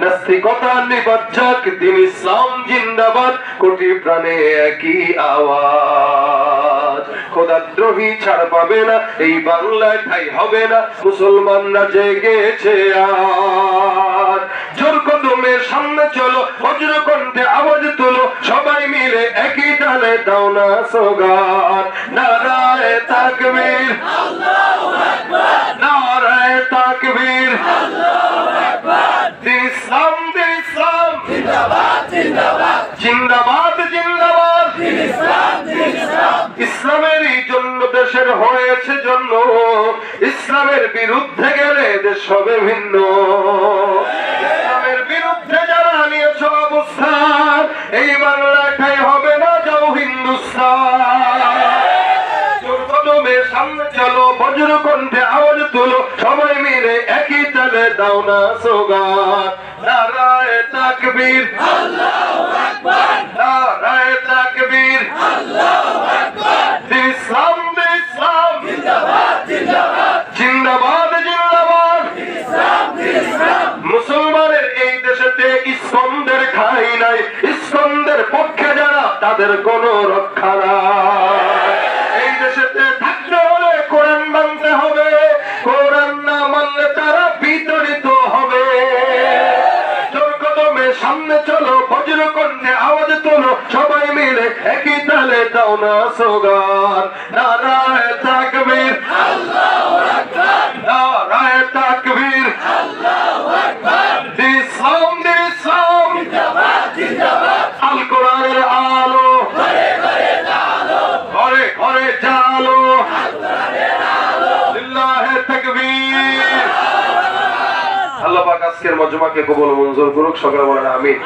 নাস্তিকতা দিন ইসলাম জিন্দাবাদ, কোটি প্রাণে একই আওয়াজ। খোদাদ্রোহী ছাড় পাবে না, এই বাংলায় ঠাই হবে না, মুসলমানরা জেগেছে আজ। জোর কদমের সামনে চলো বজ্র কণ্ঠে আওয়াজ তুলো, সবাই মিলে একই টানে দাও না সোগান। নারায় নারায় জিন্দাবাদ জিন্দাবাদ। ইসলামেরই জন্য দেশের হয়েছে জন্য। ইসলামের বিরুদ্ধে গেলে দেশ হবে ভিন্ন। ইসলামের বিরুদ্ধে যারা নিয়েছ অবস্থান এই বাংলাটাই হবে না যাও হিন্দুস্তান। সামনে চলো বজ্র কণ্ঠে আওয়াজ তালে দাও না সোগান নারায় তাকবীর। নারায় তাকবীর। দিন ইসলাম। দিন ইসলাম জিন্দাবাদ জিন্দাবাদ। মুসলমানের এই দেশেতে ইস্কন্দের ঠাই নাই। ইস্কন্দের পক্ষে যারা, তাদের কোনো রক্ষা নাই। কন্যে আওয়াজ তোলো সবাই মিলে একই তালে দাও না সোগান। নারায় তাকবীর। নারায় তাকবীর। দিন ইসলাম দিন ইসলাম আল কোরআনের আলো। ঘরে ঘরে জালো। লিল্লাহে তাকবীর। আল্লাহ পাক আজকের মজমাকে কবুল মঞ্জুর করুক, সকলে বলেন আমিন।